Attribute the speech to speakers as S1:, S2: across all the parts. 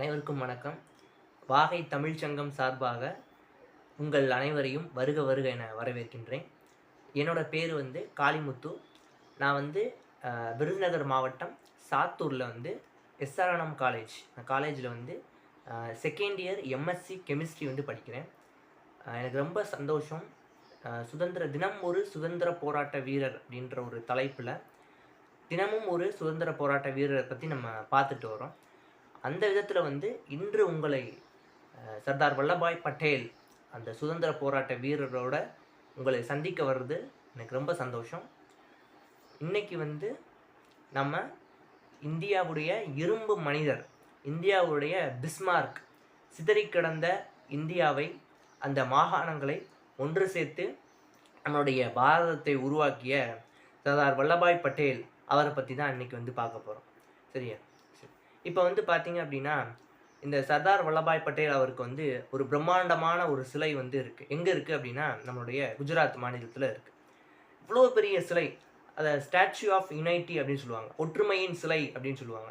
S1: அனைவருக்கும் வணக்கம். வாகை தமிழ்ச் சங்கம் சார்பாக உங்கள் அனைவரையும் வருக வருக என வரவேற்கின்றேன். என்னோட பேர் வந்து காளிமுத்து. நான் வந்து விருதுநகர் மாவட்டம் சாத்தூரில் வந்து எஸ்ஆர்என்எம் காலேஜ் காலேஜில் வந்து செகண்ட் இயர் எம்எஸ்சி கெமிஸ்ட்ரி வந்து படிக்கிறேன். எனக்கு ரொம்ப சந்தோஷம். சுதந்திர தினம் ஒரு சுதந்திர போராட்ட வீரர் அப்படின்ற ஒரு தலைப்பில் தினமும் ஒரு சுதந்திர போராட்ட வீரரை பற்றி நம்ம பார்த்துட்டு வரோம் அந்த விதத்தில் வந்து இன்று உங்களை சர்தார் வல்லபாய் பட்டேல் அந்த சுதந்திர போராட்ட வீரரோட உங்களை சந்திக்க வர்றது எனக்கு ரொம்ப சந்தோஷம். இன்றைக்கி வந்து நம்ம இந்தியாவுடைய இரும்பு மனிதர் இந்தியாவுடைய பிஸ்மார்க் சிதறி கிடந்த இந்தியாவை அந்த மாகாணங்களை ஒன்று சேர்த்து நம்மளுடைய பாரதத்தை உருவாக்கிய சர்தார் வல்லபாய் பட்டேல் அவரை பற்றி தான் இன்றைக்கி வந்து பார்க்க போகிறோம் சரியா? இப்போ வந்து பார்த்தீங்க அப்படின்னா இந்த சர்தார் வல்லபாய் பட்டேல் அவருக்கு வந்து ஒரு பிரம்மாண்டமான ஒரு சிலை வந்து இருக்குது எங்கே இருக்குது அப்படின்னா நம்மளுடைய குஜராத் மாநிலத்தில் இருக்குது இவ்வளோ பெரிய சிலை அதை ஸ்டாச்சு ஆஃப் யுனைட்டி அப்படின்னு சொல்லுவாங்க. ஒற்றுமையின் சிலை அப்படின்னு சொல்லுவாங்க.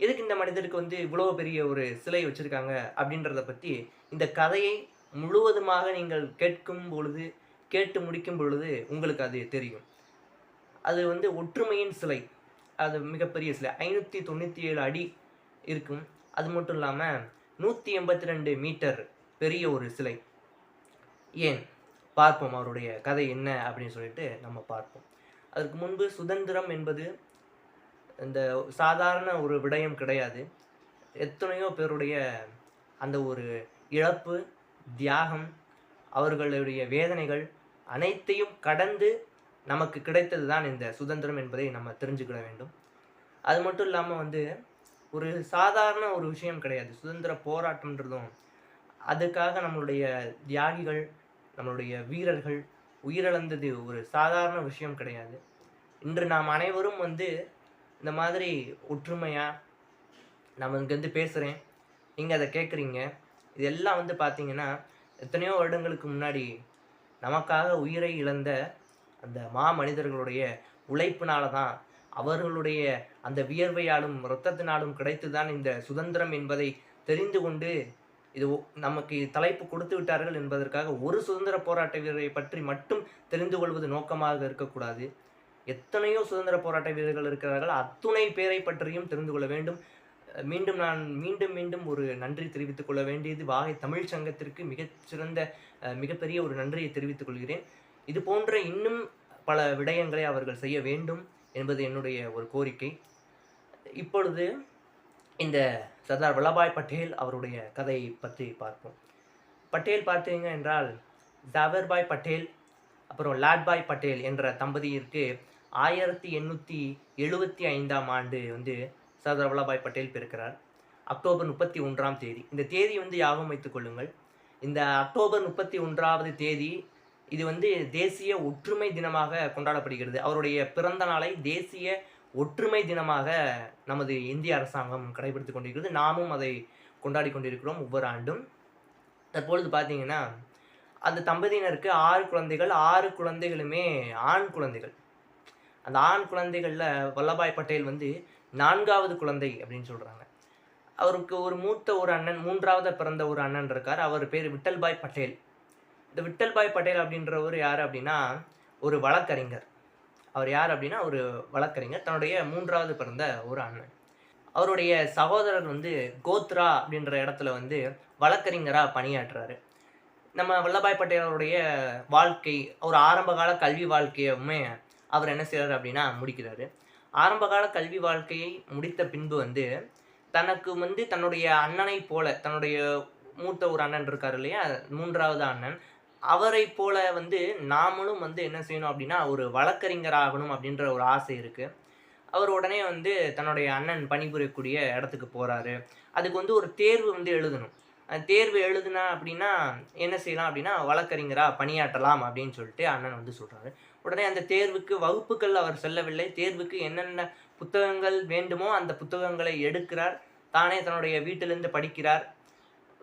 S1: எதுக்கு இந்த மனிதருக்கு வந்து இவ்வளோ பெரிய ஒரு சிலை வச்சுருக்காங்க அப்படின்றத பற்றி இந்த கதையை முழுவதுமாக நீங்கள் கேட்கும் பொழுது கேட்டு முடிக்கும் பொழுது உங்களுக்கு அது தெரியும். அது வந்து ஒற்றுமையின் சிலை. அது மிகப்பெரிய சிலை. ஐநூற்றி தொண்ணூற்றி ஏழு அடி இருக்கும். அது மட்டும் இல்லாமல் நூற்றி எண்பத்தி ரெண்டு மீட்டர் பெரிய ஒரு சிலை. ஏன்? பார்ப்போம் அவருடைய கதை என்ன அப்படின்னு சொல்லிட்டு நம்ம பார்ப்போம். அதற்கு முன்பு சுதந்திரம் என்பது இந்த சாதாரண ஒரு விடயம் கிடையாது. எத்தனையோ பேருடைய அந்த ஒரு இழப்பு தியாகம் அவர்களுடைய வேதனைகள் அனைத்தையும் கடந்து நமக்கு கிடைத்தது தான் இந்த சுதந்திரம் என்பதை நம்ம தெரிஞ்சுக்கிட வேண்டும். அது மட்டும் இல்லாமல் வந்து ஒரு சாதாரண ஒரு விஷயம் கிடையாது. சுதந்திர போராட்டம்ன்றதும் அதுக்காக நம்மளுடைய தியாகிகள் நம்மளுடைய வீரர்கள் உயிரிழந்தது ஒரு சாதாரண விஷயம் கிடையாது. இன்று நாம் அனைவரும் வந்து இந்த மாதிரி ஒற்றுமையாக நம்ம இங்கேருந்து பேசுகிறேன் நீங்கள் அதை கேட்குறீங்க இதெல்லாம் வந்து பார்த்தீங்கன்னா எத்தனையோ வருடங்களுக்கு முன்னாடி நமக்காக உயிரை இழந்த அந்த மா மனிதர்களுடைய உழைப்பினால தான் அவர்களுடைய அந்த வியர்வையாலும் இரத்தத்தினாலும் கிடைத்துதான் இந்த சுதந்திரம் என்பதை தெரிந்து கொண்டு இது நமக்கு தலைப்பு கொடுத்து விட்டார்கள் என்பதற்காக ஒரு சுதந்திர போராட்ட வீரரை பற்றி மட்டும் தெரிந்து கொள்வது நோக்கமாக இருக்கக்கூடாது. எத்தனையோ சுதந்திர போராட்ட வீரர்கள் இருக்கிறார்கள். அத்துணை பேரை பற்றியும் தெரிந்து கொள்ள வேண்டும். மீண்டும் நான் மீண்டும் மீண்டும் ஒரு நன்றி தெரிவித்துக் கொள்ள வேண்டியது வாகை தமிழ் சங்கத்திற்கு மிகச்சிறந்த மிகப்பெரிய ஒரு நன்றியை தெரிவித்துக் கொள்கிறேன். இது போன்ற இன்னும் பல விடயங்களை அவர்கள் செய்ய வேண்டும். என்பது என்னுடைய ஒரு கோரிக்கை. இப்பொழுது இந்த சர்தார் வல்லபாய் பட்டேல் அவருடைய கதையை பற்றி பார்ப்போம். பட்டேல் பார்த்தீங்க என்றால் ஜாவர்பாய் பட்டேல் அப்புறம் லாட்பாய் பட்டேல் என்ற தம்பதியிற்கு ஆயிரத்தி எண்ணூற்றி எழுபத்தி ஐந்தாம் ஆண்டு வந்து சர்தார் வல்லபாய் பட்டேல் பிறக்கிறார். அக்டோபர் முப்பத்தி ஒன்றாம் தேதி. இந்த தேதி வந்து ஞாபகம் வைத்துக் கொள்ளுங்கள். இந்த அக்டோபர் முப்பத்தி ஒன்றாவது தேதி இது வந்து தேசிய ஒற்றுமை தினமாக கொண்டாடப்படுகிறது. அவருடைய பிறந்த நாளை தேசிய ஒற்றுமை தினமாக நமது இந்திய அரசாங்கம் கடைபிடித்து கொண்டிருக்கிறது. நாமும் அதை கொண்டாடி கொண்டிருக்கிறோம் ஒவ்வொரு ஆண்டும். தற்பொழுது பார்த்தீங்கன்னா அந்த தம்பதியினருக்கு ஆறு குழந்தைகள் ஆறு குழந்தைகளுமே ஆண் குழந்தைகள். அந்த ஆண் குழந்தைகளில் வல்லபாய் பட்டேல் வந்து நான்காவது குழந்தை அப்படின்னு சொல்கிறாங்க அவருக்கு ஒரு மூத்த ஒரு அண்ணன் மூன்றாவது பிறந்த ஒரு அண்ணன் இருக்கார். அவர் பேர் விட்டல்பாய் பட்டேல். இந்த விட்டல்பாய் பட்டேல் அப்படின்றவர் யார் அப்படின்னா ஒரு வழக்கறிஞர். அவர் யார் அப்படின்னா ஒரு வழக்கறிஞர். தன்னுடைய மூன்றாவது பிறந்த ஒரு அண்ணன். அவருடைய சகோதரர் வந்து கோத்ரா அப்படின்ற இடத்துல வந்து வழக்கறிஞராக பணியாற்றுறாரு. நம்ம வல்லபாய் பட்டேல் அவருடைய வாழ்க்கை ஒரு ஆரம்பகால கல்வி வாழ்க்கையுமே அவர் என்ன செய்கிறார் அப்படின்னா முடிக்கிறாரு. ஆரம்பகால கல்வி வாழ்க்கையை முடித்த பின்பு வந்து தனக்கு வந்து தன்னுடைய அண்ணனை போல தன்னுடைய மூத்த ஒரு அண்ணன் இருக்கார் இல்லையா? மூன்றாவது அண்ணன். அவரை போல வந்து நாமளும் வந்து என்ன செய்யணும் அப்படின்னா ஒரு வழக்கறிஞராகணும் அப்படின்ற ஒரு ஆசை இருக்குது அவர் உடனே வந்து தன்னுடைய அண்ணன் பணிபுரியக்கூடிய இடத்துக்கு போகிறாரு அதுக்கு வந்து ஒரு தேர்வு வந்து எழுதணும். அந்த தேர்வு எழுதுனா அப்படின்னா என்ன செய்யலாம் அப்படின்னா வழக்கறிஞராக பணியாற்றலாம் அப்படின்னு சொல்லிட்டு அண்ணன் வந்து சொல்கிறாரு உடனே அந்த தேர்வுக்கு வகுப்புகள் அவர் செல்லவில்லை. தேர்வுக்கு என்னென்ன புத்தகங்கள் வேண்டுமோ அந்த புத்தகங்களை எடுக்கிறார். தானே தன்னுடைய வீட்டிலிருந்து படிக்கிறார்.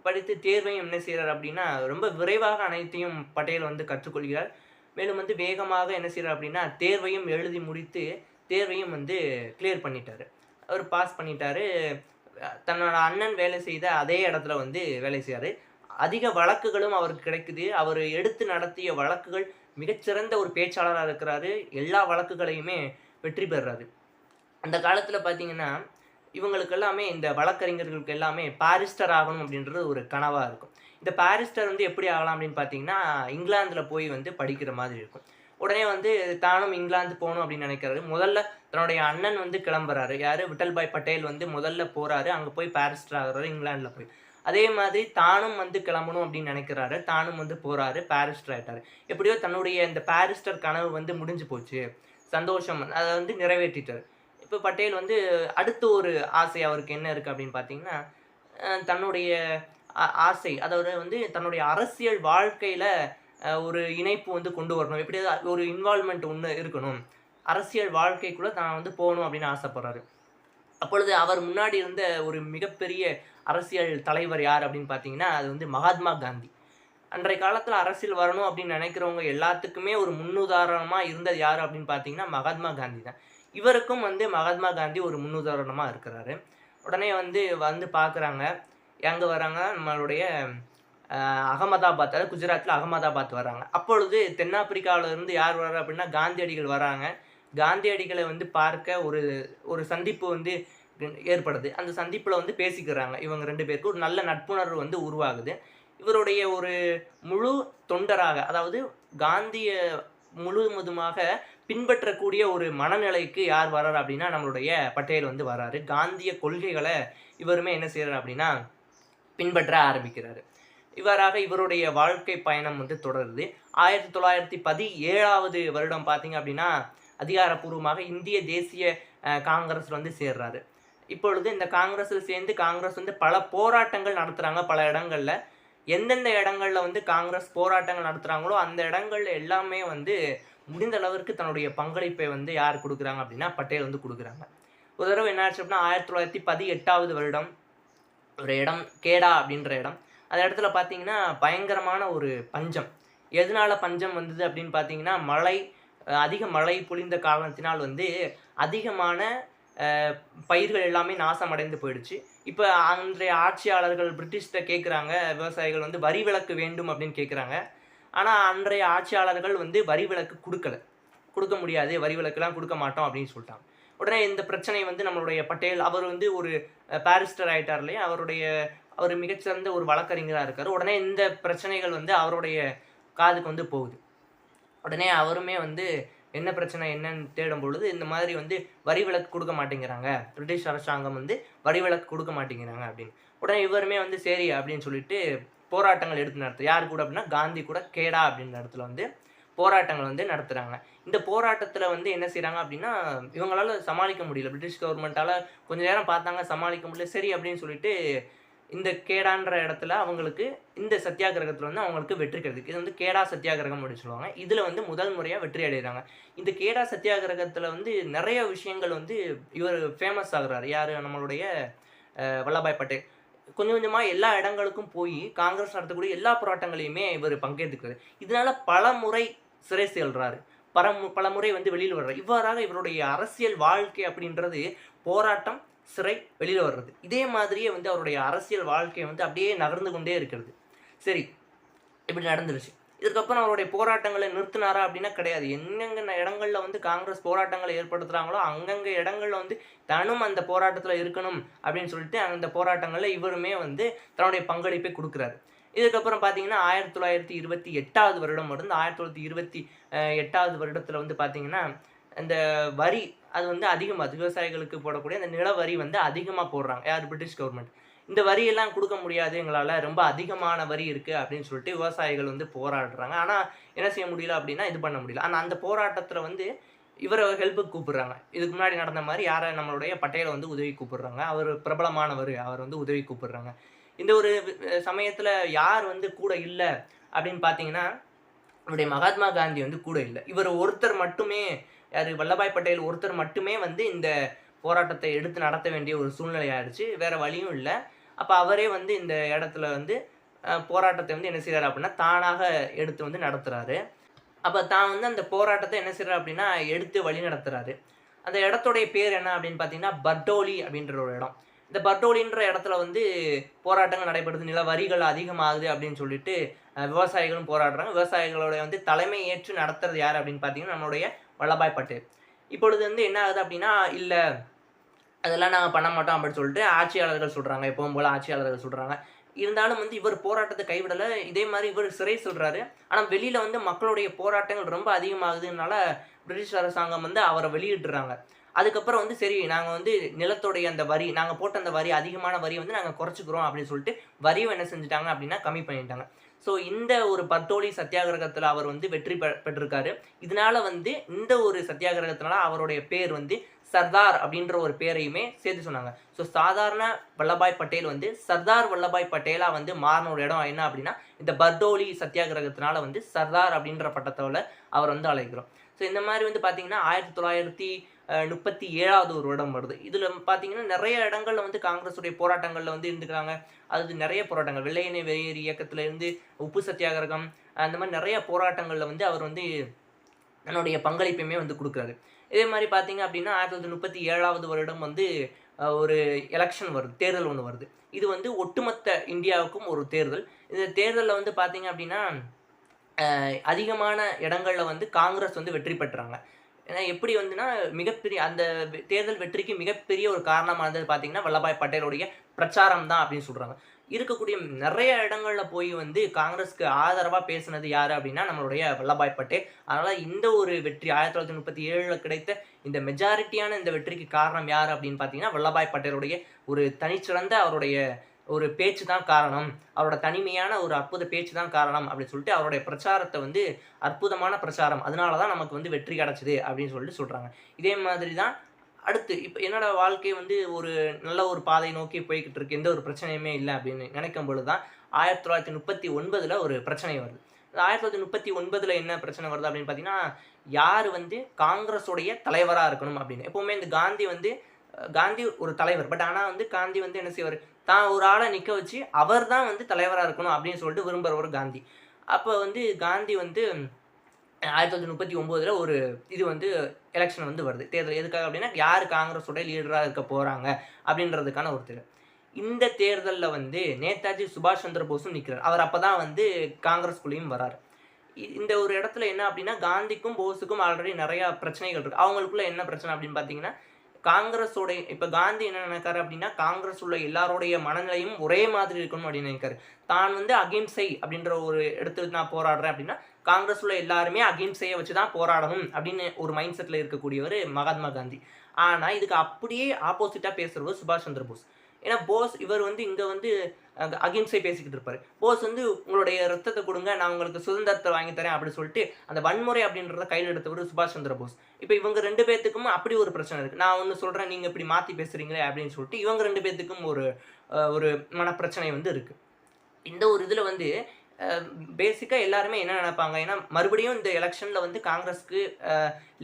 S1: படித்து தேர்வையும் என்ன செய்கிறார் அப்படின்னா ரொம்ப விரைவாக அனைத்தையும் பட்டேல் வந்து கற்றுக்கொள்கிறார். மேலும் வந்து வேகமாக என்ன செய்கிறார் அப்படின்னா தேர்வையும் எழுதி முடித்து தேர்வையும் வந்து கிளியர் பண்ணிட்டார். அவர் பாஸ் பண்ணிட்டாரு. தன்னோட அண்ணன் வேலை செய்த அதே இடத்துல வந்து வேலை செய்கிறார் அதிக வழக்குகளும் அவருக்கு கிடைக்குது. அவர் எடுத்து நடத்திய வழக்குகள் மிகச்சிறந்த ஒரு பேச்சாளராக இருக்கிறாரு. எல்லா வழக்குகளையுமே வெற்றி பெறுறாரு. அந்த காலத்தில் பார்த்தீங்கன்னா இவங்களுக்கு எல்லாமே இந்த வழக்கறிஞர்களுக்கு எல்லாமே பாரிஸ்டர் ஆகணும் அப்படின்றது ஒரு கனவாக இருக்கும். இந்த பாரிஸ்டர் வந்து எப்படி ஆகலாம் அப்படின்னு பார்த்தீங்கன்னா இங்கிலாந்தில் போய் வந்து படிக்கிற மாதிரி இருக்கும். உடனே வந்து தானும் இங்கிலாந்து போகணும் அப்படின்னு நினைக்கிறாரு. முதல்ல தன்னுடைய அண்ணன் வந்து கிளம்புறாரு. யார்? விட்டல்பாய் பட்டேல் வந்து முதல்ல போகிறாரு அங்கே போய் பாரிஸ்டர் ஆகுறாரு இங்கிலாந்தில் போய். அதே மாதிரி தானும் வந்து கிளம்பணும் அப்படின்னு நினைக்கிறாரு. தானும் வந்து போகிறாரு பாரிஸ்டர் ஆகிட்டாரு எப்படியோ தன்னுடைய இந்த பாரிஸ்டர் கனவு வந்து முடிஞ்சு போச்சு. சந்தோஷம் அதை வந்து நிறைவேற்றிட்டார். இப்போ பட்டேல் வந்து அடுத்த ஒரு ஆசை அவருக்கு என்ன இருக்குது அப்படின்னு பார்த்தீங்கன்னா தன்னுடைய ஆசை அதாவது வந்து தன்னுடைய அரசியல் வாழ்க்கையில் ஒரு இணைப்பு வந்து கொண்டு வரணும். எப்படியாவது ஒரு இன்வால்மெண்ட் ஒன்று இருக்கணும். அரசியல் வாழ்க்கைக்குள்ளே தான் வந்து போகணும் அப்படின்னு ஆசைப்படுறாரு. அப்பொழுது அவர் முன்னாடி இருந்த ஒரு மிகப்பெரிய அரசியல் தலைவர் யார் அப்படின்னு பார்த்தீங்கன்னா அது வந்து மகாத்மா காந்தி. அன்றைய காலத்தில் அரசியல் வரணும் அப்படின்னு நினைக்கிறவங்க எல்லாத்துக்குமே ஒரு முன்னுதாரணமாக இருந்தது யார் அப்படின்னு பார்த்தீங்கன்னா மகாத்மா காந்தி தான். இவருக்கும் வந்து மகாத்மா காந்தி ஒரு முன்னுதாரணமாக இருக்கிறாரு. உடனே வந்து வந்து பார்க்குறாங்க எங்கே வராங்க? நம்மளுடைய அகமதாபாத் அதாவது குஜராத்தில் அகமதாபாத் வராங்க. அப்பொழுது தென்னாப்பிரிக்காவிலேருந்து யார் வர்றாரு அப்படின்னா காந்தியடிகள் வராங்க. காந்தியடிகளை வந்து பார்க்க ஒரு ஒரு சந்திப்பு வந்து ஏற்படுது. அந்த சந்திப்பில் வந்து பேசிக்கிறாங்க. இவங்க ரெண்டு பேருக்கு ஒரு நல்ல நட்புணர்வு வந்து உருவாகுது. இவருடைய ஒரு முழு தொண்டராக அதாவது காந்திய முழுவதுமாக பின்பற்றக்கூடிய ஒரு மனநிலைக்கு யார் வர்றாரு அப்படின்னா நம்மளுடைய பட்டேல் வந்து வராரு. காந்திய கொள்கைகளை இவருமே என்ன செய்கிறார் அப்படின்னா பின்பற்ற ஆரம்பிக்கிறாரு. இவ்வாறாக இவருடைய வாழ்க்கை பயணம் வந்து தொடருது. ஆயிரத்தி தொள்ளாயிரத்தி பதிஏழாவது வருடம் பார்த்தீங்க அப்படின்னா அதிகாரப்பூர்வமாக இந்திய தேசிய காங்கிரஸில் வந்து சேர்றாரு. இப்பொழுது இந்த காங்கிரஸில் சேர்ந்து காங்கிரஸ் வந்து பல போராட்டங்கள் நடத்துகிறாங்க பல இடங்களில். எந்தெந்த இடங்களில் வந்து காங்கிரஸ் போராட்டங்கள் நடத்துகிறாங்களோ அந்த இடங்கள் எல்லாமே வந்து முடிந்த அளவிற்கு தன்னுடைய பங்களிப்பை வந்து யார் கொடுக்குறாங்க அப்படின்னா பட்டேல் வந்து கொடுக்குறாங்க. ஒரு தடவை என்ன ஆச்சு அப்படின்னா ஆயிரத்தி தொள்ளாயிரத்தி பதினெட்டாவது வருடம் ஒரு இடம் கேடா அப்படின்ற இடம். அந்த இடத்துல பார்த்தீங்கன்னா பயங்கரமான ஒரு பஞ்சம். எதனால பஞ்சம் வந்தது அப்படின்னு பார்த்தீங்கன்னா மழை அதிக மழை பொழிந்த காரணத்தினால் வந்து அதிகமான பயிர்கள் எல்லாமே நாசமடைந்து போயிடுச்சு. இப்போ அன்றைய ஆட்சியாளர்கள் பிரிட்டிஷ்கிட்ட கேட்குறாங்க விவசாயிகள் வந்து வரி விலக்கு வேண்டும் அப்படின்னு கேட்குறாங்க ஆனால் அன்றைய ஆட்சியாளர்கள் வந்து வரி விலக்கு கொடுக்கல. கொடுக்க முடியாது வரி விலக்குலாம் கொடுக்க மாட்டோம் அப்படின்னு சொல்லிட்டாங்க. உடனே இந்த பிரச்சனை வந்து நம்மளுடைய பட்டேல் அவர் வந்து ஒரு பாரிஸ்டர் ஆகிட்டார் இல்லையா? அவருடைய அவர் மிகச்சிறந்த ஒரு வழக்கறிஞராக இருக்கார். உடனே இந்த பிரச்சனைகள் வந்து அவருடைய காதுக்கு வந்து போகுது. உடனே அவருமே வந்து என்ன பிரச்சனை என்னன்னு தேடும் பொழுது இந்த மாதிரி வந்து வரி விலக்கு கொடுக்க மாட்டேங்கிறாங்க. பிரிட்டிஷ் அரசாங்கம் வந்து வரி விலக்கு கொடுக்க மாட்டேங்கிறாங்க அப்படின்னு. உடனே இவருமே வந்து சரி அப்படின்னு சொல்லிட்டு போராட்டங்கள் எடுத்து நடத்து. யார் கூட அப்படின்னா காந்தி கூட கேடா அப்படின்ற இடத்துல வந்து போராட்டங்கள் வந்து நடத்துகிறாங்க இந்த போராட்டத்தில் வந்து என்ன செய்கிறாங்க அப்படின்னா இவங்களால சமாளிக்க முடியல. பிரிட்டிஷ் கவர்மெண்ட்டால் கொஞ்சம் நேரம் பார்த்தாங்க சமாளிக்க முடியல. சரி அப்படின்னு சொல்லிட்டு இந்த கேடான்ற இடத்துல அவங்களுக்கு இந்த சத்தியாகிரகத்தில் வந்து அவங்களுக்கு வெற்றி கிடைக்குது. இது வந்து கேடா சத்தியாகிரகம் அப்படின்னு சொல்லுவாங்க. இதில் வந்து முதல் முறையாக வெற்றி அடைகிறாங்க இந்த கேடா சத்தியாகிரகத்தில் வந்து நிறைய விஷயங்கள் வந்து இவர் ஃபேமஸ் ஆகுறாரு. யார்? நம்மளுடைய வல்லபாய் பட்டேல். கொஞ்சம் கொஞ்சமாக எல்லா இடங்களுக்கும் போய் காங்கிரஸ் நடத்தக்கூடிய எல்லா போராட்டங்களையுமே இவர் பங்கேற்றுக்கிறார். இதனால பல முறை சிறை செல்றாரு. பல பல முறை வந்து வெளியில் வர்றாரு. இவ்வாறாக இவருடைய அரசியல் வாழ்க்கை அப்படின்றது போராட்டம் சிறை வெளியில் வர்றது. இதே மாதிரியே வந்து அவருடைய அரசியல் வாழ்க்கை வந்து அப்படியே நகர்ந்து கொண்டே இருக்கிறது. சரி இப்படி நடந்துருச்சு. இதுக்கப்புறம் அவருடைய போராட்டங்களை நிறுத்தினாரா அப்படின்னா கிடையாது. எங்கெங்க இடங்களில் வந்து காங்கிரஸ் போராட்டங்களை ஏற்படுத்துகிறாங்களோ அங்கங்கே இடங்களில் வந்து தனும் அந்த போராட்டத்தில் இருக்கணும் அப்படின்னு சொல்லிட்டு அந்த போராட்டங்களில் இவருமே வந்து தன்னுடைய பங்களிப்பை கொடுக்குறாரு. இதுக்கப்புறம் பார்த்தீங்கன்னா ஆயிரத்தி தொள்ளாயிரத்தி இருபத்தி எட்டாவது வருடம் வந்து ஆயிரத்தி தொள்ளாயிரத்தி இருபத்தி எட்டாவது வருடத்தில் வந்து பார்த்தீங்கன்னா இந்த வரி அது வந்து அதிகமாக விவசாயிகளுக்கு போடக்கூடிய அந்த நில வரி வந்து அதிகமாக போடுறாங்க. யார்? பிரிட்டிஷ் கவர்மெண்ட் இந்த வரியெல்லாம் கொடுக்க முடியாது எங்களால் ரொம்ப அதிகமான வரி இருக்குது அப்படின்னு சொல்லிட்டு விவசாயிகள் வந்து போராடுறாங்க. ஆனால் என்ன செய்ய முடியல அப்படின்னா இது பண்ண முடியல. ஆனால் அந்த போராட்டத்தில் வந்து இவரை ஹெல்ப்புக்கு கூப்பிடுறாங்க. இதுக்கு முன்னாடி நடந்த மாதிரி யாரை நம்மளுடைய பட்டேலை வந்து உதவி கூப்பிடுறாங்க. அவர் பிரபலமானவர் அவர் வந்து உதவி கூப்பிடுறாங்க. இந்த ஒரு சமயத்தில் யார் வந்து கூட இல்லை அப்படின்னு பார்த்தீங்கன்னா நம்முடைய மகாத்மா காந்தி வந்து கூட இல்லை. இவர் ஒருத்தர் மட்டுமே யார் வல்லபாய் பட்டேல் ஒருத்தர் மட்டுமே வந்து இந்த போராட்டத்தை எடுத்து நடத்த வேண்டிய ஒரு சூழ்நிலை ஆயிடுச்சு வேற வழியும் இல்லை. அப்போ அவரே வந்து இந்த இடத்துல வந்து போராட்டத்தை வந்து என்ன செய்கிறார் அப்படின்னா தானாக எடுத்து வந்து நடத்துகிறாரு அப்போ தான் வந்து அந்த போராட்டத்தை என்ன செய்கிறார் அப்படின்னா எடுத்து வழி நடத்துகிறாரு அந்த இடத்துடைய பேர் என்ன அப்படின்னு பார்த்தீங்கன்னா பர்டோலி அப்படின்ற ஒரு இடம். இந்த பர்டோலின்ற இடத்துல வந்து போராட்டங்கள் நடைபெறுது. நில வரிகள் அதிகமாகுது அப்படின்னு சொல்லிட்டு விவசாயிகளும் போராடுறாங்க. விவசாயிகளுடைய வந்து தலைமை ஏற்று நடத்துறது யார் அப்படின்னு பார்த்தீங்கன்னா நம்மளுடைய வல்லபாய் பட்டேல். இப்பொழுது வந்து என்ன ஆகுது அப்படின்னா இல்லை அதெல்லாம் நாங்கள் பண்ண மாட்டோம் அப்படின்னு சொல்லிட்டு ஆட்சியாளர்கள் சொல்கிறாங்க எப்பவும் போல் ஆட்சியாளர்கள் சொல்கிறாங்க இருந்தாலும் வந்து இவர் போராட்டத்தை கைவிடலை. இதே மாதிரி இவர் சிறை சொல்கிறாரு ஆனால் வெளியில் வந்து மக்களுடைய போராட்டங்கள் ரொம்ப அதிகமாகுதுனால பிரிட்டிஷ் அரசாங்கம் வந்து அவரை வெளியிடுறாங்க. அதுக்கப்புறம் வந்து சரி நாங்கள் வந்து நிலத்துடைய அந்த வரி நாங்கள் போட்ட அந்த வரி அதிகமான வரி வந்து நாங்கள் குறைச்சிக்கிறோம் அப்படின்னு சொல்லிட்டு வரியும் என்ன செஞ்சுட்டாங்க அப்படின்னா கம்மி பண்ணிட்டாங்க. ஸோ இந்த ஒரு பர்தோலி சத்தியாகிரகத்தில் அவர் வந்து வெற்றி பெ பெற்றிருக்காரு. இதனால வந்து இந்த ஒரு சத்தியாகிரகத்தினால அவருடைய பேர் வந்து சர்தார் அப்படின்ற ஒரு பேரையுமே சேர்த்து சொன்னாங்க. ஸோ சாதாரண வல்லபாய் பட்டேல் வந்து சர்தார் வல்லபாய் பட்டேலாக வந்து மாறின ஒரு இடம் என்ன அப்படின்னா இந்த பர்தோலி சத்தியாகிரகத்தினால வந்து சர்தார் அப்படின்ற பட்டத்தோட அவர் வந்து அழைக்கிறோம். ஸோ இந்த மாதிரி வந்து பார்த்தீங்கன்னா ஆயிரத்தி தொள்ளாயிரத்தி முப்பத்தி ஏழாவது ஒரு இடம் வருது. இதில் பார்த்தீங்கன்னா நிறைய இடங்களில் வந்து காங்கிரஸுடைய போராட்டங்களில் வந்து இருந்துக்கிறாங்க. அது நிறைய போராட்டங்கள் வெள்ளையனை வெளியேறு இயக்கத்துல இருந்து உப்பு சத்தியாகிரகம் அந்த மாதிரி நிறைய போராட்டங்களில் வந்து அவர் வந்து தன்னுடைய பங்களிப்பையுமே வந்து கொடுக்குறாரு. இதே மாதிரி பார்த்தீங்க அப்படின்னா ஆயிரத்தி தொள்ளாயிரத்தி முப்பத்தி ஏழாவது வருடம் வந்து ஒரு எலெக்ஷன் வருது தேர்தல் ஒன்று வருது. இது வந்து ஒட்டுமொத்த இந்தியாவுக்கும் ஒரு தேர்தல். இந்த தேர்தலில் வந்து பார்த்தீங்க அப்படின்னா அதிகமான இடங்களில் வந்து காங்கிரஸ் வந்து வெற்றி பெற்றாங்க. ஏன்னா எப்படி வந்துன்னா மிகப்பெரிய அந்த தேர்தல் வெற்றிக்கு மிகப்பெரிய ஒரு காரணமானது பார்த்தீங்கன்னா வல்லபாய் பட்டேலுடைய பிரச்சாரம் தான் அப்படின்னு சொல்கிறாங்க இருக்கக்கூடிய நிறைய இடங்களில் போய் வந்து காங்கிரஸ்க்கு ஆதரவாக பேசினது யார் அப்படின்னா நம்மளுடைய வல்லபாய் பட்டேல். அதனால் இந்த ஒரு வெற்றி ஆயிரத்தி தொள்ளாயிரத்தி முப்பத்தி ஏழில் கிடைத்த இந்த மெஜாரிட்டியான இந்த வெற்றிக்கு காரணம் யார் அப்படின்னு பார்த்தீங்கன்னா வல்லபாய் பட்டேலுடைய ஒரு தனிச்சிறந்த அவருடைய ஒரு பேச்சு தான் காரணம். அவரோட தனிமையான ஒரு அற்புத பேச்சு தான் காரணம் அப்படின்னு சொல்லிட்டு அவருடைய பிரச்சாரத்தை வந்து அற்புதமான பிரச்சாரம். அதனால தான் நமக்கு வந்து வெற்றி கிடச்சிது அப்படின்னு சொல்லிட்டு சொல்கிறாங்க இதே மாதிரி தான் அடுத்து இப்போ என்னோட வாழ்க்கை வந்து ஒரு நல்ல ஒரு பாதை நோக்கி போய்கிட்டு இருக்கு எந்த ஒரு பிரச்சனையுமே இல்லை அப்படின்னு நினைக்கும் பொழுது தான் ஆயிரத்தி தொள்ளாயிரத்தி முப்பத்தி ஒன்பதில் ஒரு பிரச்சனை வருது. ஆயிரத்தி தொள்ளாயிரத்தி முப்பத்தி ஒன்பதில் என்ன பிரச்சனை வருது அப்படின்னு பார்த்தீங்கன்னா யார் வந்து காங்கிரஸுடைய தலைவராக இருக்கணும் அப்படின்னு. எப்போவுமே இந்த காந்தி வந்து காந்தி ஒரு தலைவர். பட் ஆனால் வந்து காந்தி வந்து என்ன செய்வார்? தான் ஒரு ஆளை நிற்க வச்சு அவர் தான் வந்து தலைவராக இருக்கணும் அப்படின்னு சொல்லிட்டு விரும்புகிறவர் காந்தி. அப்போ வந்து காந்தி வந்து ஆயிரத்தி தொள்ளாயிரத்தி முப்பத்தி ஒம்போதில் ஒரு இது வந்து எலெக்ஷன் வந்து வருது. தேர்தல் எதுக்காக அப்படின்னா யார் காங்கிரஸோட லீடராக இருக்க போகிறாங்க அப்படின்றதுக்கான ஒரு தேர்தல். இந்த தேர்தலில் வந்து நேதாஜி சுபாஷ் சந்திர போஸும் நிற்கிறார் அவர் அப்போ தான் வந்து காங்கிரஸ்குள்ளேயும் வராரு. இந்த ஒரு இடத்துல என்ன அப்படின்னா காந்திக்கும் போஸுக்கும் ஆல்ரெடி நிறையா பிரச்சனைகள் இருக்குது அவங்களுக்குள்ள என்ன பிரச்சனை அப்படின்னு பார்த்தீங்கன்னா காங்கிரஸோட இப்போ காந்தி என்ன நினைக்காரு அப்படின்னா காங்கிரஸ் உள்ள எல்லாருடைய மனநிலையும் ஒரே மாதிரி இருக்கணும் அப்படின்னு நினைக்காரு தான் வந்து அகிம்சை அப்படின்ற ஒரு இடத்துல நான் போராடுறேன் அப்படின்னா காங்கிரஸ் உள்ள எல்லாருமே அகிம்சையை வச்சு தான் போராடணும் அப்படின்னு ஒரு மைண்ட் செட்டில் இருக்கக்கூடியவர் மகாத்மா காந்தி. ஆனால் இதுக்கு அப்படியே ஆப்போசிட்டாக பேசுகிறவர் சுபாஷ் சந்திர போஸ். ஏன்னா போஸ் இவர் வந்து இங்கே வந்து அகிம்சை பேசிக்கிட்டு இருப்பார். போஸ் வந்து உங்களுடைய ரத்தத்தை கொடுங்க நான் உங்களுக்கு சுதந்திரத்தை வாங்கி தரேன் அப்படின்னு சொல்லிட்டு அந்த வன்முறை அப்படின்றத கையில் எடுத்தவர் சுபாஷ் சந்திர போஸ். இப்போ இவங்க ரெண்டு பேர்த்துக்கும் அப்படி ஒரு பிரச்சனை இருக்குது நான் ஒன்று சொல்கிறேன் நீங்கள் இப்படி மாற்றி பேசுகிறீங்களே அப்படின்னு சொல்லிட்டு இவங்க ரெண்டு பேர்த்துக்கும் ஒரு ஒரு மனப்பிரச்சனை வந்து இருக்குது இந்த ஒரு இதில் வந்து பேசிக்காக எல்லாருமே என்ன நினைப்பாங்க? ஏன்னா மறுபடியும் இந்த எலெக்ஷனில் வந்து காங்கிரஸ்க்கு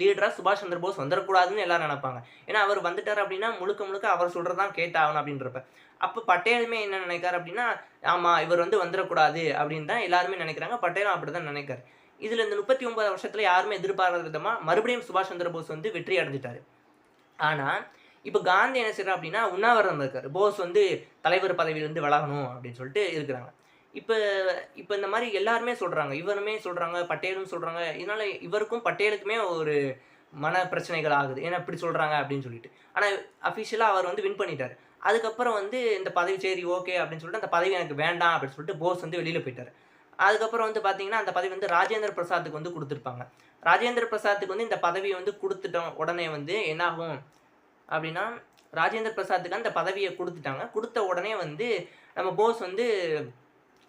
S1: லீடராக சுபாஷ் சந்திர போஸ் வந்துடக்கூடாதுன்னு எல்லாரும் நினைப்பாங்க. ஏன்னா அவர் வந்துட்டார் அப்படின்னா முழுக்க முழுக்க அவர் சொல்கிறது தான் கேட்டாகணும் அப்படின்றப்ப. அப்போ பட்டேலுமே என்ன நினைக்காரு அப்படின்னா ஆமாம் இவர் வந்து வந்துடக்கூடாது அப்படின்னு தான் எல்லாருமே நினைக்கிறாங்க. பட்டேலும் அப்படி தான் நினைக்காரு. இதில் இந்த முப்பத்தி ஒன்பது வருஷத்தில் யாருமே எதிர்பாராத விதமாக மறுபடியும் சுபாஷ் சந்திர போஸ் வந்து வெற்றி அடைஞ்சிட்டாரு. ஆனால் இப்போ காந்தி என்ன செய்கிறார் அப்படின்னா உண்ணாவிரதம் இருக்கார். போஸ் வந்து தலைவர் பதவியிலேருந்து விலகணும் அப்படின்னு சொல்லிட்டு இருக்கிறாங்க. இப்போ இப்போ இந்த மாதிரி எல்லாருமே சொல்கிறாங்க இவருமே சொல்கிறாங்க பட்டேலும் சொல்கிறாங்க இதனால இவருக்கும் பட்டேலுக்குமே ஒரு மன பிரச்சனைகள் ஆகுது. ஏன்னா இப்படி சொல்கிறாங்க அப்படின்னு சொல்லிட்டு. ஆனால் அஃபிஷியலாக அவர் வந்து வின் பண்ணிட்டார். அதுக்கப்புறம் வந்து இந்த பதவி சரி ஓகே அப்படின்னு சொல்லிட்டு அந்த பதவி எனக்கு வேண்டாம் அப்படின்னு சொல்லிட்டு போஸ் வந்து வெளியில் போயிட்டார். அதுக்கப்புறம் வந்து பார்த்தீங்கன்னா அந்த பதவி வந்து ராஜேந்திர பிரசாத்துக்கு வந்து கொடுத்துருப்பாங்க. ராஜேந்திர பிரசாத்துக்கு வந்து இந்த பதவியை வந்து கொடுத்துட்டோம் உடனே வந்து என்னாகும் அப்படின்னா ராஜேந்திர பிரசாத்துக்கு அந்த பதவியை கொடுத்துட்டாங்க. கொடுத்த உடனே வந்து நம்ம போஸ் வந்து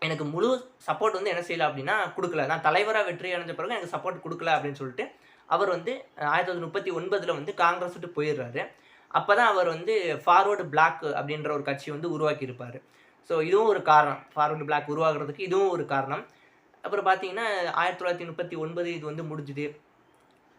S1: எனக்கு முழு சப்போர்ட் வந்து என்ன செய்யலை அப்படின்னா கொடுக்கல. நான் தலைவராக வெற்றி அடைஞ்ச பிறகு எனக்கு சப்போர்ட் கொடுக்கல அப்படின்னு சொல்லிட்டு அவர் வந்து ஆயிரத்தி தொள்ளாயிரத்தி முப்பத்தி ஒன்பதில் வந்து காங்கிரஸ் விட்டு போயிடுறாரு. அப்போ தான் அவர் வந்து ஃபார்வர்டு பிளாக் அப்படின்ற ஒரு கட்சி வந்து உருவாக்கியிருப்பார். ஸோ இதுவும் ஒரு காரணம். ஃபார்வர்டு பிளாக் உருவாகிறதுக்கு இதுவும் ஒரு காரணம். அப்புறம் பார்த்தீங்கன்னா ஆயிரத்தி தொள்ளாயிரத்தி முப்பத்தி ஒன்பது இது வந்து முடிஞ்சுது.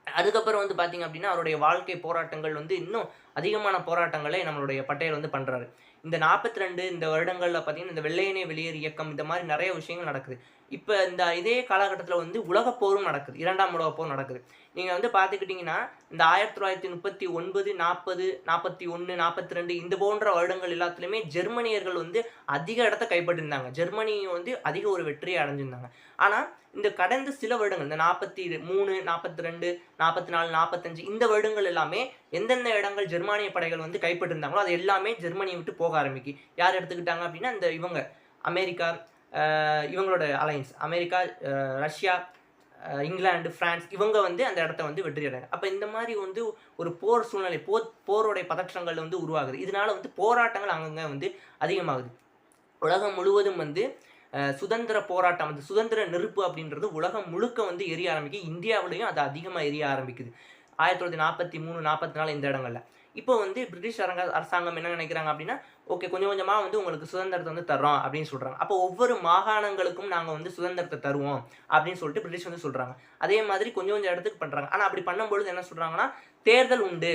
S1: அதுக்கப்புறம் வந்து பார்த்தீங்க அப்படின்னா அவருடைய வாழ்க்கை போராட்டங்கள் வந்து இன்னும் அதிகமான போராட்டங்களை நம்மளுடைய பட்டேல் வந்து பண்ணுறாரு இந்த நாற்பத்தி ரெண்டு இந்த வருடங்களில் பார்த்தீங்கன்னா இந்த வெள்ளையனே வெளியேறு இயக்கம் இந்த மாதிரி நிறைய விஷயங்கள் நடக்குது. இப்போ இந்த இதே காலகட்டத்தில் வந்து உலகப்போரும் நடக்குது. இரண்டாம் உலகப்போர் நடக்குது. நீங்கள் வந்து பார்த்துக்கிட்டிங்கன்னா இந்த ஆயிரத்தி தொள்ளாயிரத்தி முப்பத்தி ஒன்பது நாற்பது நாற்பத்தி ஒன்று நாற்பத்தி ரெண்டு இந்த போன்ற வருடங்கள் எல்லாத்துலேயுமே ஜெர்மனியர்கள் வந்து அதிக இடத்த கைப்பற்றிருந்தாங்க ஜெர்மனியும் வந்து அதிக ஒரு வெற்றியை அடைஞ்சிருந்தாங்க. ஆனால் இந்த கடந்த சில வருடங்கள் இந்த நாற்பத்தி மூணு நாற்பத்தி ரெண்டு நாற்பத்தி நாலு நாற்பத்தஞ்சு இந்த வருடங்கள் எல்லாமே எந்தெந்த இடங்கள் ஜெர்மானிய படைகள் வந்து கைப்பற்றிருந்தாங்களோ அது எல்லாமே ஜெர்மனியை விட்டு போக ஆரம்பிக்கு. யார் எடுத்துக்கிட்டாங்க அப்படின்னா இந்த இவங்க அமெரிக்கா இவங்களோட alliance America Russia England France இவங்க வந்து அந்த இடத்த வந்து வெற்றியடைறாங்க. அப்போ இந்த மாதிரி வந்து ஒரு போர் சூழ்நிலை போர் போருடைய பதற்றங்கள் வந்து உருவாகுது. இதனால வந்து போராட்டங்கள் அங்கங்கே வந்து அதிகமாகுது. உலகம் முழுவதும் வந்து சுதந்திர போராட்டம் வந்து சுதந்திர நெருப்பு அப்படின்றது உலகம் முழுக்க வந்து எரிய ஆரம்பிக்குது. இந்தியாவிலையும் அது அதிகமாக எரிய ஆரம்பிக்குது. ஆயிரத்தி தொள்ளாயிரத்தி நாற்பத்தி மூணு நாற்பத்தி நாலு இந்த இடங்கள்ல. இப்போ வந்து பிரிட்டிஷ் அரங்க அரசாங்கம் என்ன நினைக்கிறாங்க அப்படின்னா ஓகே கொஞ்சம் கொஞ்சமாக வந்து உங்களுக்கு சுதந்திரத்தை வந்து தர்றோம் அப்படின்னு சொல்கிறாங்க அப்போ ஒவ்வொரு மாகாணங்களுக்கும் நாங்கள் வந்து சுதந்திரத்தை தருவோம் அப்படின்னு சொல்லிட்டு பிரிட்டிஷ் வந்து சொல்கிறாங்க அதே மாதிரி கொஞ்சம் கொஞ்சம் இடத்துக்கு பண்ணுறாங்க ஆனால் அப்படி பண்ணும்பொழுது என்ன சொல்கிறாங்கன்னா தேர்தல் உண்டு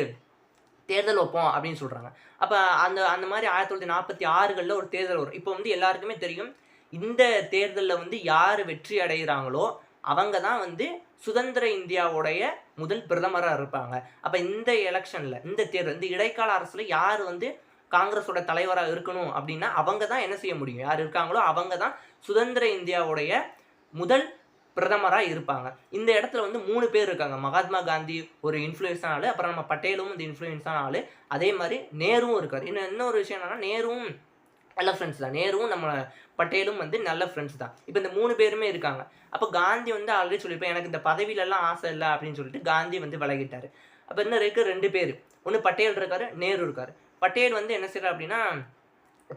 S1: தேர்தல் வைப்போம் அப்படின்னு சொல்கிறாங்க அப்போ அந்த அந்த மாதிரி ஆயிரத்தி தொள்ளாயிரத்தி நாற்பத்தி ஆறுகளில் ஒரு தேர்தல் வரும். இப்போ வந்து எல்லாருக்குமே தெரியும் இந்த தேர்தலில் வந்து யார் வெற்றி அடைகிறாங்களோ அவங்க தான் வந்து சுதந்திர இந்தியாவுடைய முதல் பிரதமராக இருப்பாங்க. அப்போ இந்த எலெக்ஷனில் இந்த தேர்தல் இந்த இடைக்கால அரசில் யார் வந்து காங்கிரஸோட தலைவராக இருக்கணும் அப்படின்னா அவங்க தான் என்ன செய்ய முடியும்? யார் இருக்காங்களோ அவங்க தான் சுதந்திர இந்தியாவுடைய முதல் பிரதமராக இருப்பாங்க. இந்த இடத்துல வந்து மூணு பேர் இருக்காங்க. மகாத்மா காந்தி ஒரு இன்ஃப்ளூயன்ஸான ஆள் அப்புறம் நம்ம பட்டேலும் இந்த இன்ஃப்ளூயன்ஸான ஆள் அதே மாதிரி நேருவும் இருக்கார். இன்னும் இன்னொரு விஷயம் என்னென்னா நேருவும் நல்ல ஃப்ரெண்ட்ஸ் தான். நேருவும் நம்ம பட்டேலும் வந்து நல்ல ஃப்ரெண்ட்ஸ் தான். இப்போ இந்த மூணு பேருமே இருக்காங்க. அப்போ காந்தி வந்து ஆல்ரெடி சொல்லியிருப்பேன் எனக்கு இந்த பதவியிலலாம் ஆசை இல்லை அப்படின்னு சொல்லிட்டு காந்தி வந்து விலகிட்டார். அப்போ இன்னும் இருக்குது ரெண்டு பேர். ஒன்று பட்டேல் இருக்கார் நேரு இருக்கார். பட்டேல் வந்து என்ன செய்கிறார் அப்படின்னா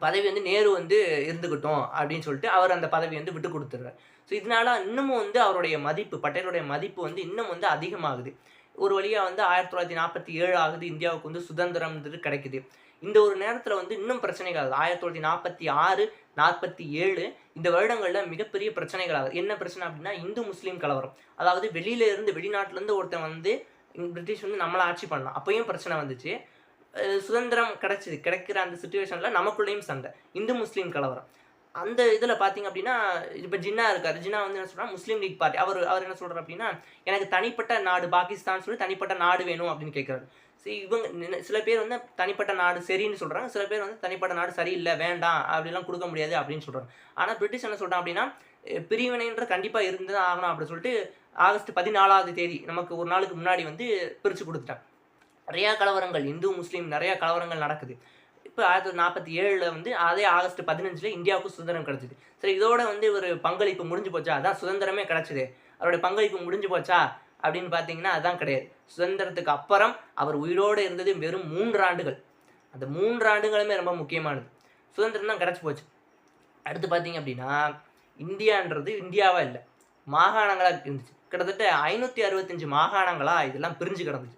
S1: பதவி வந்து நேரு வந்து இருந்துக்கிட்டோம் அப்படின்னு சொல்லிட்டு அவர் அந்த பதவி வந்து விட்டு கொடுத்துட்றாரு. ஸோ இதனால இன்னமும் வந்து அவருடைய மதிப்பு பட்டேலுடைய மதிப்பு வந்து இன்னும் வந்து அதிகமாகுது. ஒரு வழியாக வந்து ஆயிரத்தி தொள்ளாயிரத்தி நாற்பத்தி ஏழு ஆகுது இந்தியாவுக்கு வந்து சுதந்திரம்ன்றது கிடைக்குது. இந்த ஒரு நேரத்தில் வந்து இன்னும் பிரச்சனைகள் ஆகுது. ஆயிரத்தி தொள்ளாயிரத்தி நாற்பத்தி ஆறு நாற்பத்தி ஏழு இந்த வருடங்களில் மிகப்பெரிய பிரச்சனைகள் என்ன பிரச்சனை அப்படின்னா இந்து முஸ்லீம் கலவரம். அதாவது வெளியில இருந்து ஒருத்தன் வந்து பிரிட்டிஷ் வந்து நம்மளை ஆட்சி பண்ணலாம். அப்பயும் பிரச்சனை வந்துச்சு. சுதந்திரம் கிடைச்சிது. கிடைக்கிற அந்த சுச்சுவேஷனில் நமக்குள்ளேயும் சண்டை. இந்து முஸ்லீம் கலவரம். அந்த இதில் பார்த்தீங்க அப்படின்னா இப்போ ஜின்னா இருக்கார். ஜின்னா வந்து என்ன சொல்றாரு? முஸ்லீம் லீக் பார்ட்டி. அவர் அவர் என்ன சொல்கிறார் அப்படின்னா எனக்கு தனிப்பட்ட நாடு பாகிஸ்தான் சொல்லி தனிப்பட்ட நாடு வேணும் அப்படின்னு கேட்குறாரு இவங்க சில பேர் வந்து தனிப்பட்ட நாடு சரின்னு சொல்கிறாங்க சில பேர் வந்து தனிப்பட்ட நாடு சரியில்லை வேண்டாம் அப்படிலாம் கொடுக்க முடியாது அப்படின்னு சொல்கிறாங்க ஆனால் பிரிட்டிஷ் என்ன சொல்கிறான் அப்படின்னா பிரிவினைன்ற கண்டிப்பாக இருந்து தான் ஆகணும் அப்படின்னு சொல்லிட்டு ஆகஸ்ட் பதினாலாவது தேதி நமக்கு ஒரு நாளுக்கு முன்னாடி வந்து பிரித்து கொடுத்துட்டேன் நிறையா கலவரங்கள் இந்து முஸ்லீம் நிறையா கலவரங்கள் நடக்குது. இப்போ ஆயிரத்தி தொள்ளாயிரத்தி நாற்பத்தி ஏழில் வந்து அதே ஆகஸ்ட் பதினஞ்சில் இந்தியாவுக்கு சுதந்திரம் கிடச்சிது. சரி இதோட வந்து ஒரு பங்களிப்பு முடிஞ்சு போச்சா? அதான் சுதந்திரமே கிடச்சிது. அவருடைய பங்களிப்பு முடிஞ்சு போச்சா? அப்படின்னு பார்த்தீங்கன்னா அதுதான் கிடையாது. சுதந்திரத்துக்கு அப்புறம் அவர் உயிரோடு இருந்தது வெறும் மூன்று ஆண்டுகள். அந்த மூன்று ஆண்டுகளுமே ரொம்ப முக்கியமானது. சுதந்திரம் தான் கிடச்சி போச்சு. அடுத்து பார்த்தீங்க அப்படின்னா இந்தியான்றது இந்தியாவாக இல்லை. மாகாணங்களாக இருந்துச்சு. கிட்டத்தட்ட ஐநூற்றி அறுபத்தஞ்சு மாகாணங்களா இதெல்லாம் பிரிஞ்சு கிடந்துச்சு.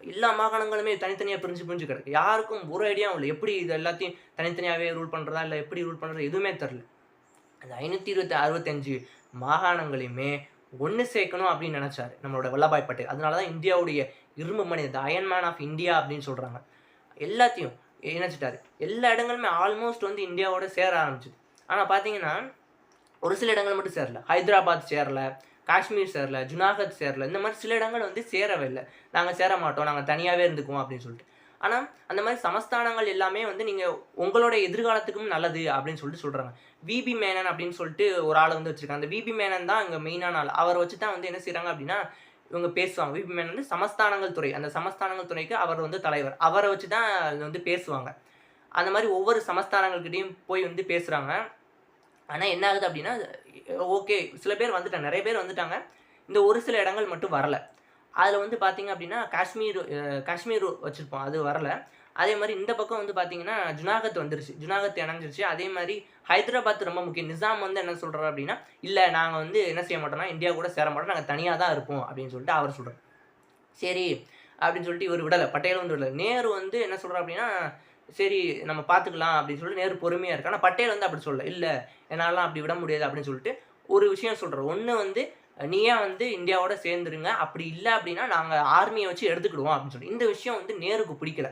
S1: எல்லா மாகாணங்களுமே தனித்தனியாக பிரிஞ்சு பிரிஞ்சு கிடக்கு. யாருக்கும் ஒரு ஐடியாவும் இல்லை. எப்படி இது எல்லாத்தையும் தனித்தனியாகவே ரூல் பண்ணுறதா இல்லை எப்படி ரூல் பண்ணுறது எதுவுமே தெரில. அந்த ஐநூற்றி இருபத்தி அறுபத்தஞ்சு மாகாணங்களையுமே ஒன்று சேர்க்கணும் அப்படின்னு நினச்சாரு. நம்மளோட வல்லபாய் பட்டேல். அதனால தான் இந்தியாவுடைய இரும்பு மனித அயன் மேன் ஆஃப் இந்தியா அப்படின்னு சொல்கிறாங்க எல்லாத்தையும் இணைச்சிட்டாரு. எல்லா இடங்களுமே ஆல்மோஸ்ட் வந்து இந்தியாவோட சேர ஆரம்பிச்சிது. ஆனால் பார்த்தீங்கன்னா ஒரு சில இடங்கள் மட்டும் சேரல. ஹைதராபாத் சேரல காஷ்மீர் சேரல ஜுனாகத் சேரல இந்த மாதிரி சில இடங்கள் வந்து சேரவே இல்லை. நாங்கள் சேர மாட்டோம். நாங்கள் தனியாகவே இருந்துக்குவோம் அப்படின்னு சொல்லிட்டு. ஆனால் அந்த மாதிரி சமஸ்தானங்கள் எல்லாமே வந்து நீங்கள் உங்களோட எதிர்காலத்துக்கும் நல்லது அப்படின்னு சொல்லிட்டு சொல்கிறாங்க விபி மேனன் அப்படின்னு சொல்லிட்டு ஒரு ஆள் வந்து வச்சுருக்காங்க. அந்த விபி மேனன் தான் இங்கே மெயினான ஆள். அவரை வச்சு தான் வந்து என்ன செய்கிறாங்க அப்படின்னா இவங்க பேசுவாங்க. விபி மேனன் வந்து சமஸ்தானங்கள் துறை. அந்த சமஸ்தானங்கள் துறைக்கு அவர் வந்து தலைவர். அவரை வச்சு தான் வந்து பேசுவாங்க. அந்த மாதிரி ஒவ்வொரு சமஸ்தானங்கள்கிட்டையும் போய் வந்து பேசுகிறாங்க ஆனால் என்ன ஆகுது அப்படின்னா ஓகே சில பேர் வந்துட்டாங்க. நிறைய பேர் வந்துட்டாங்க. இந்த ஒரு சில இடங்கள் மட்டும் வரலை. அதில் வந்து பார்த்தீங்க அப்படின்னா காஷ்மீர் காஷ்மீர் வச்சுருப்போம். அது வரல. அதே மாதிரி இந்த பக்கம் வந்து பார்த்தீங்கன்னா ஜுனாகத் வந்துருச்சு. ஜுனாகத் இணைஞ்சிருச்சு. அதே மாதிரி ஹைதராபாத் ரொம்ப முக்கியம். நிசாம் வந்து என்ன சொல்கிறாரு அப்படின்னா இல்லை நாங்கள் வந்து என்ன செய்ய மாட்டோம்னா இந்தியா கூட சேர மாட்டோம். நாங்கள் தனியாக தான் இருப்போம். அப்படின்னு சொல்லிட்டு அவர் சொல்கிறார் சரி அப்படின்னு சொல்லிட்டு இவர் விடலை. பட்டேல் வந்து விடலை. நேரு வந்து என்ன சொல்கிறார் அப்படின்னா சரி நம்ம பார்த்துக்கலாம் அப்படின்னு சொல்லிட்டு நேரு பொறுமையாக இருக்கு ஆனால் பட்டேல் வந்து அப்படி சொல்லலை. இல்லை என்னாலாம் அப்படி விட முடியாது. அப்படின்னு சொல்லிட்டு ஒரு விஷயம் சொல்கிறார் ஒன்று வந்து நீயே வந்து இந்தியாவோட சேர்ந்துருங்க. அப்படி இல்லை அப்படின்னா நாங்கள் ஆர்மியை வச்சு எடுத்துக்கிடுவோம் அப்படின்னு சொல்லி. இந்த விஷயம் வந்து நேருக்கு பிடிக்கல.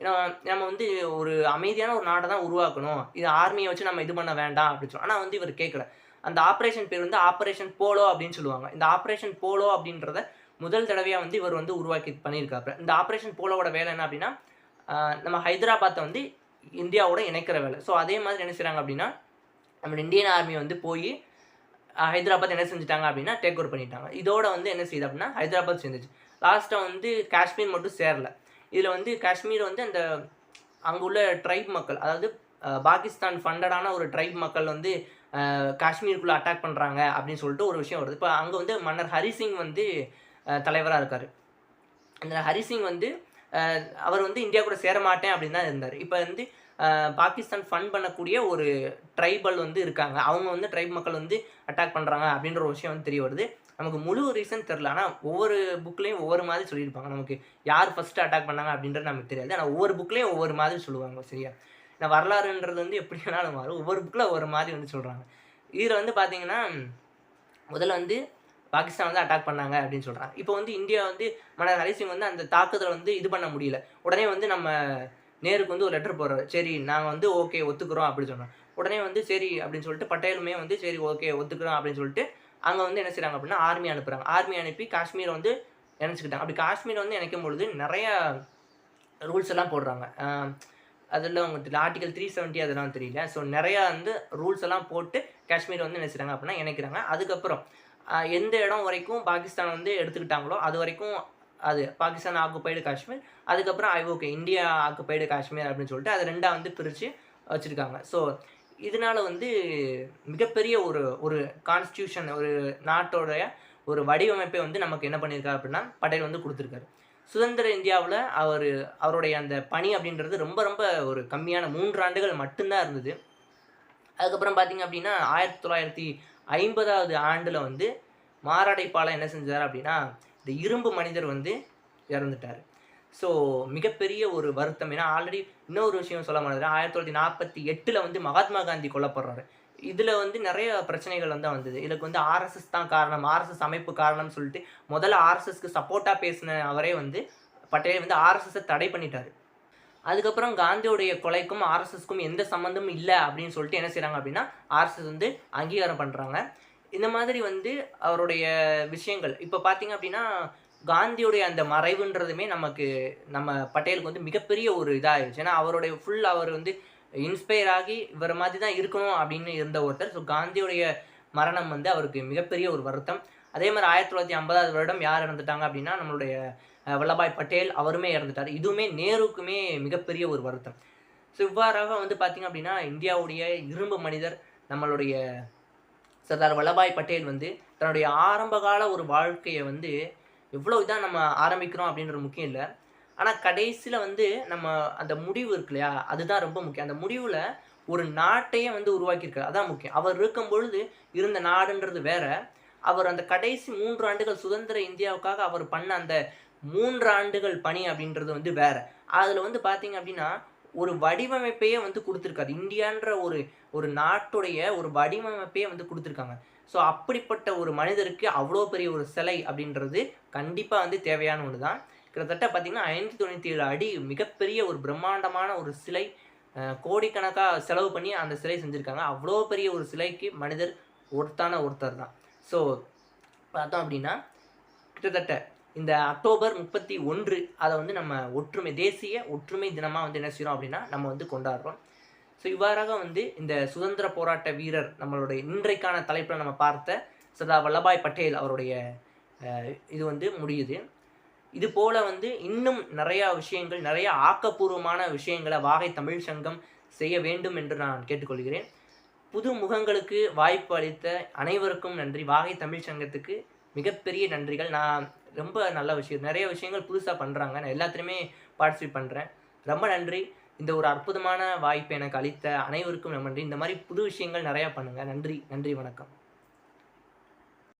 S1: ஏன்னா நம்ம வந்து ஒரு அமைதியான ஒரு நாட்டை தான் உருவாக்கணும். இது ஆர்மியை வச்சு நம்ம இது பண்ண வேண்டாம் அப்படின்னு சொல்லி. ஆனால் வந்து இவர் கேட்கல அந்த ஆப்ரேஷன் பேர் வந்து ஆப்ரேஷன் போலோ அப்படின்னு சொல்லுவாங்க. இந்த ஆப்ரேஷன் போலோ அப்படின்றத முதல் தடவையாக வந்து இவர் வந்து உருவாக்கி பண்ணியிருக்காரு இந்த ஆப்ரேஷன் போலோவோட வேலை என்ன அப்படின்னா நம்ம ஹைதராபாத்தை வந்து இந்தியாவோட இணைக்கிற வேலை. ஸோ அதே மாதிரி என்ன செய்கிறாங்க அப்படின்னா நம்ம இந்தியன் ஆர்மி வந்து போய் ஹைதராபாத் என்ன செஞ்சுட்டாங்க அப்படின்னா டேக் ஓவர் பண்ணிட்டாங்க. இதோட வந்து என்ன செய்யுது அப்படின்னா ஹைதராபாத் சேர்ந்துச்சு. லாஸ்ட்டாக வந்து காஷ்மீர் மட்டும் சேரல. இதில் வந்து காஷ்மீர் வந்து அந்த அங்கே உள்ள ட்ரைப் மக்கள் அதாவது பாகிஸ்தான் ஃபண்டடான ஒரு ட்ரைப் மக்கள் வந்து காஷ்மீருக்குள்ளே அட்டாக் பண்ணுறாங்க அப்படின்னு சொல்லிட்டு ஒரு விஷயம் வருது. இப்போ அங்கே வந்து மன்னர் ஹரிசிங் வந்து தலைவராக இருக்கார். இந்த ஹரிசிங் வந்து அவர் வந்து இந்தியா கூட சேர மாட்டேன் அப்படின்னு தான் இருந்தார். இப்போ வந்து பாகிஸ்தான் ஃபண்ட் பண்ணக்கூடிய ஒரு ட்ரைபல் வந்து இருக்காங்க. அவங்க வந்து ட்ரைப் மக்கள் வந்து அட்டாக் பண்ணுறாங்க அப்படின்ற ஒரு விஷயம் வந்து தெரிய வருது. நமக்கு முழு ரீசன் தெரில ஆனால் ஒவ்வொரு புக்லேயும் ஒவ்வொரு மாதிரி சொல்லியிருப்பாங்க. நமக்கு யார் ஃபஸ்ட்டு அட்டாக் பண்ணாங்க அப்படின்றது நமக்கு தெரியாது. ஆனால் ஒவ்வொரு புக்லேயும் ஒவ்வொரு மாதிரி சொல்லுவாங்க சரியா? நான் வரலாறுன்றது வந்து எப்படி வேணாலும் மாறும். ஒவ்வொரு புக்கில் ஒவ்வொரு மாதிரி வந்து சொல்கிறாங்க இதில் வந்து பார்த்தீங்கன்னா முதல்ல வந்து பாகிஸ்தான் வந்து அட்டாக் பண்ணாங்க அப்படின்னு சொல்கிறாங்க இப்போ வந்து இந்தியா வந்து மன்னர் ஹரிசிங் வந்து அந்த தாக்குதலை வந்து இது பண்ண முடியல. உடனே வந்து நம்ம நேருக்கு வந்து ஒரு லெட்டர் போடுறாரு. சரி நாங்கள் வந்து ஓகே ஒத்துக்கிறோம் அப்படின்னு சொன்னோம் உடனே வந்து சரி அப்படின்னு சொல்லிட்டு பட்டேலுமே வந்து சரி ஓகே ஒத்துக்கிறோம் அப்படின்னு சொல்லிட்டு அங்கே வந்து என்ன செய்கிறாங்க அப்படின்னா ஆர்மி அனுப்புகிறாங்க ஆர்மி அனுப்பி காஷ்மீரை வந்து இணைச்சிக்கிட்டாங்க. அப்படி காஷ்மீர் வந்து இணைக்கும் பொழுது நிறையா ரூல்ஸ் எல்லாம் போடுறாங்க. அதெல்லாம் அதில் தெரியல. ஆர்டிகல் த்ரீ செவன்ட்டி அதெல்லாம் தெரியல. ஸோ நிறையா வந்து ரூல்ஸ் எல்லாம் போட்டு காஷ்மீர் வந்து என்ன செய்கிறாங்க அப்படின்னா இணைக்கிறாங்க. அதுக்கப்புறம் எந்த இடம் வரைக்கும் பாகிஸ்தான் வந்து எடுத்துக்கிட்டாங்களோ அது வரைக்கும் அது பாகிஸ்தான் ஆக்குப்பைடு காஷ்மீர். அதுக்கப்புறம் ஐ ஓகே இந்தியா ஆக்குப்பைடு காஷ்மீர் அப்படின்னு சொல்லிட்டு அது ரெண்டாக வந்து பிரித்து வச்சுருக்காங்க. ஸோ இதனால வந்து மிகப்பெரிய ஒரு ஒரு கான்ஸ்டியூஷன் ஒரு நாட்டோடைய ஒரு வடிவமைப்பை வந்து நமக்கு என்ன பண்ணியிருக்காரு அப்படின்னா பட்டேல் வந்து கொடுத்துருக்காரு. சுதந்திர இந்தியாவில் அவர் அவருடைய அந்த பணி அப்படின்றது ரொம்ப ரொம்ப ஒரு கம்மியான மூன்று ஆண்டுகள் மட்டும்தான் இருந்தது. அதுக்கப்புறம் பார்த்திங்க அப்படின்னா ஆயிரத்தி தொள்ளாயிரத்தி ஐம்பதாவது ஆண்டில் வந்து மாரடைப்பால் என்ன செஞ்சார் அப்படின்னா இந்த இரும்பு மனிதர் வந்து இறந்துட்டார். ஸோ மிகப்பெரிய ஒரு வருத்தம். ஏன்னா ஆல்ரெடி இன்னொரு விஷயம் சொல்ல மாட்டேன் ஆயிரத்தி தொள்ளாயிரத்தி நாற்பத்தி எட்டில் வந்து மகாத்மா காந்தி கொல்லப்படுறாரு. இதில் வந்து நிறைய பிரச்சனைகள் வந்து வந்தது. இதுக்கு வந்து ஆர்எஸ்எஸ் தான் காரணம். ஆர்எஸ்எஸ் அமைப்பு காரணம்னு சொல்லிட்டு முதல்ல ஆர்எஸ்எஸ்க்கு சப்போர்ட்டாக பேசின அவரே வந்து பட்டேல் வந்து ஆர்எஸ்எஸ்ஸை தடை பண்ணிட்டார். அதுக்கப்புறம் காந்தியோடைய கொலைக்கும் ஆர்எஸ்எஸ்க்கும் எந்த சம்மந்தமும் இல்லை அப்படின்னு சொல்லிட்டு என்ன செய்கிறாங்க அப்படின்னா ஆர்எஸ்எஸ் வந்து அங்கீகாரம் பண்ணுறாங்க இந்த மாதிரி வந்து அவருடைய விஷயங்கள். இப்போ பார்த்தீங்க அப்படின்னா காந்தியுடைய அந்த மறைவுன்றதுமே நமக்கு நம்ம பட்டேலுக்கு வந்து மிகப்பெரிய ஒரு இதாகிடுச்சு ஏன்னா அவருடைய ஃபுல் அவர் வந்து இன்ஸ்பயர் ஆகி இவர் மாதிரி தான் இருக்கணும் அப்படின்னு இருந்த ஒருத்தர். ஸோ காந்தியுடைய மரணம் வந்து அவருக்கு மிகப்பெரிய ஒரு வருத்தம். அதே மாதிரி ஆயிரத்தி தொள்ளாயிரத்தி ஐம்பதாவது வருடம் யார் இறந்துட்டாங்க அப்படின்னா நம்மளுடைய வல்லபாய் பட்டேல் அவருமே இறந்துட்டார். இதுவுமே நேருக்குமே மிகப்பெரிய ஒரு வருத்தம். ஸோ இவ்வாறாக வந்து பார்த்திங்க அப்படின்னா இந்தியாவுடைய இரும்பு மனிதர் நம்மளுடைய சர்தார் வல்லபாய் பட்டேல் வந்து தன்னுடைய ஆரம்பகால ஒரு வாழ்க்கையை வந்து எவ்வளோ இதாக நம்ம ஆரம்பிக்கிறோம் அப்படின்றது முக்கியம் இல்லை. ஆனால் கடைசியில் வந்து நம்ம அந்த முடிவு இருக்கு இல்லையா? அதுதான் ரொம்ப முக்கியம். அந்த முடிவில் ஒரு நாட்டையே வந்து உருவாக்கியிருக்காரு. அதான் முக்கியம். அவர் இருக்கும் பொழுது இருந்த நாடுன்றது வேற. அவர் அந்த கடைசி மூன்று ஆண்டுகள் சுதந்திர இந்தியாவுக்காக அவர் பண்ண அந்த மூன்று ஆண்டுகள் பணி அப்படின்றது வந்து வேற. அதில் வந்து பார்த்தீங்க அப்படின்னா ஒரு வடிவமைப்பையே வந்து கொடுத்துருக்காரு. இந்தியான்ற ஒரு ஒரு நாட்டுடைய ஒரு வடிவமைப்பையே வந்து கொடுத்துருக்காங்க. ஸோ அப்படிப்பட்ட ஒரு மனிதருக்கு அவ்வளோ பெரிய ஒரு சிலை அப்படின்றது கண்டிப்பாக வந்து தேவையான ஒன்று தான் கிட்டத்தட்ட பார்த்திங்கன்னா ஐநூற்றி தொண்ணூற்றி ஏழு அடி மிகப்பெரிய ஒரு பிரம்மாண்டமான ஒரு சிலை கோடிக்கணக்காக செலவு பண்ணி அந்த சிலை செஞ்சுருக்காங்க. அவ்வளோ பெரிய ஒரு சிலைக்கு மனிதர் ஒருத்தான ஒருத்தர் தான் ஸோ பார்த்தோம் அப்படின்னா கிட்டத்தட்ட இந்த அக்டோபர் முப்பத்தி ஒன்று அதை வந்து நம்ம ஒற்றுமை தேசிய ஒற்றுமை தினமாக வந்து என்ன செய்கிறோம் அப்படின்னா நம்ம வந்து கொண்டாடுறோம். ஸோ இவ்வாறாக வந்து இந்த சுதந்திர போராட்ட வீரர் நம்மளுடைய இன்றைக்கான தலைப்பில் நம்ம பார்த்த சர்தார் வல்லபாய் பட்டேல் அவருடைய இது வந்து முடியுது. இது போல வந்து இன்னும் நிறையா விஷயங்கள் நிறைய ஆக்கப்பூர்வமான விஷயங்களை வாகை தமிழ் சங்கம் செய்ய வேண்டும் என்று நான் கேட்டுக்கொள்கிறேன். புது முகங்களுக்கு வாய்ப்பு அளித்த அனைவருக்கும் நன்றி. வாகை தமிழ் சங்கத்துக்கு மிகப்பெரிய நன்றிகள். நான் ரொம்ப நல்ல விஷயம். நிறைய விஷயங்கள் புதுசாக பண்ணுறாங்க நான் எல்லாத்துலேயுமே பார்ட்டிசிபேட் பண்ணுறேன் ரொம்ப நன்றி. இந்த ஒரு அற்புதமான வாய்ப்பை எனக்கு அளித்த அனைவருக்கும் நன்றி. இந்த மாதிரி புது விஷயங்கள் நிறையா பண்ணுங்கள் நன்றி. நன்றி. வணக்கம்.